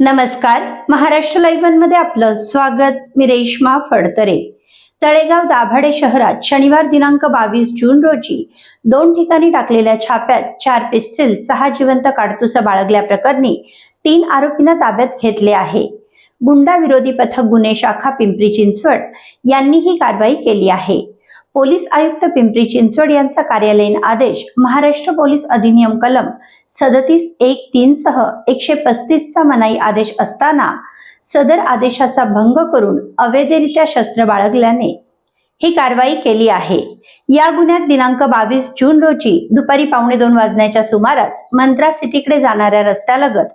नमस्कार. महाराष्ट्र लाईव्हमध्ये आपलं स्वागत. मी रेश्मा फडतरे. तळेगाव दाभाडे शहरात शनिवार दिनांक बावीस जून रोजी दोन ठिकाणी टाकलेल्या छाप्यात चार पिस्टल सहा जिवंत काडतुस बाळगल्याप्रकरणी तीन आरोपींना ताब्यात घेतले आहे. गुंडा विरोधी पथक गुन्हे शाखा पिंपरी चिंचवड यांनी ही कारवाई केली आहे. पोलीस आयुक्त पिंपरी चिंचवड यांचा कार्यालयीन आदेश महाराष्ट्र पोलीस अधिनियम कलम सदतीस एक तीन सह एकशे पस्तीसचा मनाई आदेश असताना सदर आदेशाचा भंग करून अवैधरित्या शस्त्र बाळगल्याने ही कारवाई केली आहे. या गुन्ह्यात दिनांक बावीस जून रोजी दुपारी पावणे दोन वाजण्याच्या सुमारास मंत्रा सिटीकडे जाणाऱ्या रस्त्यालगत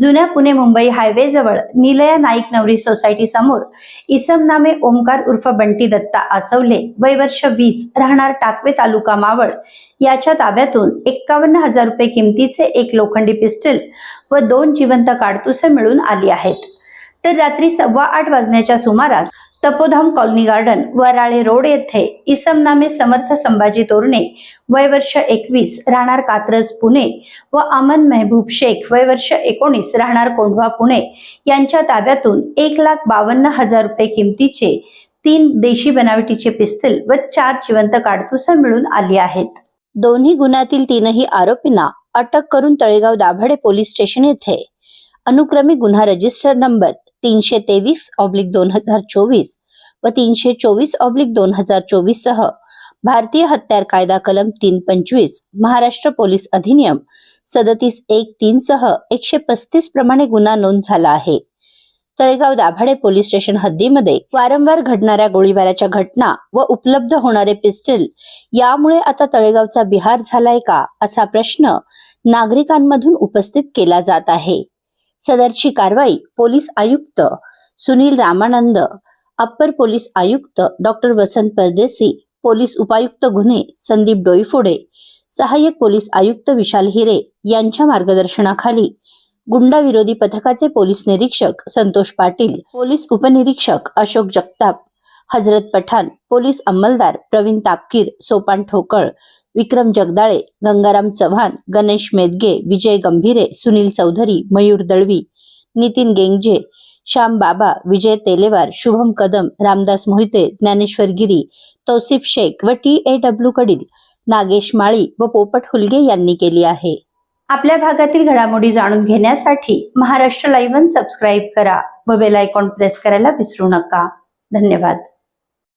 जुन्या पुणे मुंबई हायवे जवळ निलया नाईक नवरी सोसायटी समोर इसम नामे ओमकार उर्फ बंटी दत्ता आसवले वय वर्ष वीस राहणार टाकवे तालुका मावळ याच्या ताब्यातून एक्कावन्न हजार रुपये किमतीचे एक लोखंडी पिस्टल व दोन जिवंत काडतुसे मिळून आली आहेत. तर रात्री सव्वा आठ वाजण्याच्या सुमारास Tapodham colony garden Varale road येथे इसम नामे समर्थ संभाजी तोरणे वय वर्ष एकवीस राहणार कात्रज पुणे व अमन मेहबूब शेख वय वर्ष एकोणीस राहणार कोंढवा पुणे यांच्या ताब्यातून एक लाख बावन्न हजार रुपये किमतीचे तीन देशी बनावटीचे पिस्तल व चार जिवंत काडतुसं मिळून आली आहेत. दोन्ही गुन्ह्यातील तीनही आरोपींना अटक करून तळेगाव दाभाडे पोलीस स्टेशन येथे अनुक्रमे गुन्हा रजिस्टर नंबर तीनशे तेवीस ऑब्लिक दोन हजार चोवीस व तीनशे चोवीस ऑब्लिक दोन हजार चोवीस सह भारतीय हत्यार कायदा कलम तीन पंचवीस महाराष्ट्र पोलीस अधिनियम सदतीस एक तीन सह एकशे पस्तीस प्रमाणे गुन्हा नोंद झाला आहे. तळेगाव दाभाडे पोलीस स्टेशन हद्दीमध्ये वारंवार घडणाऱ्या गोळीबाराच्या घटना व उपलब्ध होणारे पिस्टल यामुळे आता तळेगावचा बिहार झालाय का असा प्रश्न नागरिकांमधून उपस्थित केला जात आहे. सदरची कारवाई पोलीस आयुक्त सुनील रामानंद अप्पर पोलीस आयुक्त डॉक्टर वसंत परदेसी पोलीस उपायुक्त गुन्हे संदीप डोईफोडे सहाय्यक पोलीस आयुक्त विशाल हिरे यांच्या मार्गदर्शनाखाली गुंडा विरोधी पथकाचे पोलीस निरीक्षक संतोष पाटील पोलीस उपनिरीक्षक अशोक जगताप हजरत पठाण पोलीस अंमलदार प्रवीण तापकीर सोपान ठोकळ विक्रम जगदाळे गंगाराम चव्हाण गणेश मेदगे विजय गंभीरे सुनील चौधरी मयूर दळवी नितीन गेंगजे श्याम बाबा विजय तेलेवार शुभम कदम रामदास मोहिते ज्ञानेश्वर गिरी तौसिफ शेख व टी ए डब्ल्यू कडील नागेश माळी व पोपट हुलगे यांनी केली आहे. आपल्या भागातील घडामोडी जाणून घेण्यासाठी महाराष्ट्र लाईव्ह सबस्क्राईब करा व बेल आयकॉन प्रेस करायला विसरू नका. धन्यवाद.